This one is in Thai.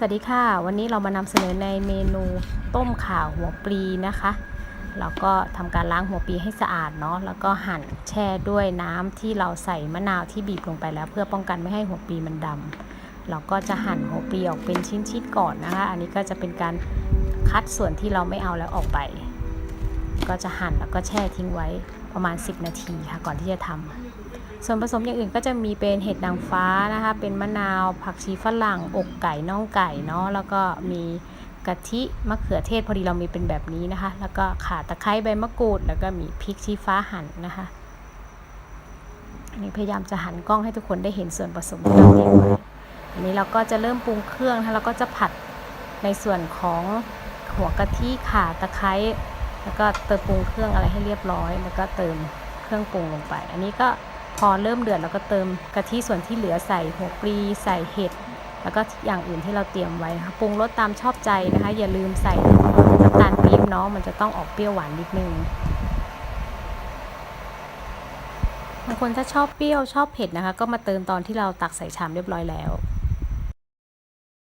สวัสดีค่ะ วันนี้เรามานำเสนอในเมนูต้มข่าวหัวปลีนะคะแล้วก็ทำการล้างหัวปลีให้สะอาดเนาะแล้วก็หั่นแช่ด้วยน้ำที่เราใส่มะนาวที่บีบลงไปแล้ว เพื่อป้องกันไม่ให้หัวปลีมันดำเราก็จะหั่นหัวปลีออกเป็นชิ้นๆก่อนนะคะ อันนี้ก็จะเป็นการคัดส่วนที่เราไม่เอาแล้วออกไป ก็จะหั่นแล้วก็แช่ทิ้งไว้ประมาณ 10 นาทีค่ะ ก่อนที่จะทำ ส่วนผสมอย่างอื่นก็จะมีเป็นเห็ดนางฟ้านะคะ เป็นมะนาว ผักชีฝรั่ง อกไก่น่องไก่เนาะ แล้วก็มีกะทิมะเขือเทศพอดีเรามีเป็นแบบนี้นะคะ แล้วก็ข่าตะไคร้ใบมะกรูด แล้วก็มีพริกชี้ฟ้าหั่นนะคะันนี้พยายามจะหันกล้องให้ทุกคนได้เห็นส่วนผสมที่เราเตรียมไว้อันนี้เราก็จะเริ่มปรุงเครื่องนะแล้วก็จะผัดในส่วนของหัวกะทิข่าตะไคร้แล้วก็เติมปรุงเครื่องอะไรให้เรียบร้อย แล้วก็เติมเครื่องปรุงลงไป อันนี้ก็ พอเริ่มเดือดเราก็เติมกะทิส่วนที่เหลือใส่หัวปลีใส่เห็ด แล้วก็อย่างอื่นที่เราเตรียมไว้นะคะปรุงรสตามชอบใจนะคะ อย่าลืมใส่น้ำตาลปี๊บเนาะมันจะต้องออกเปรี้ยวหวานนิดนึงบางคนถ้าชอบเปรี้ยวชอบเผ็ดนะคะ ก็มาเติมตอนที่เราตักใส่ชามเรียบร้อยแล้ว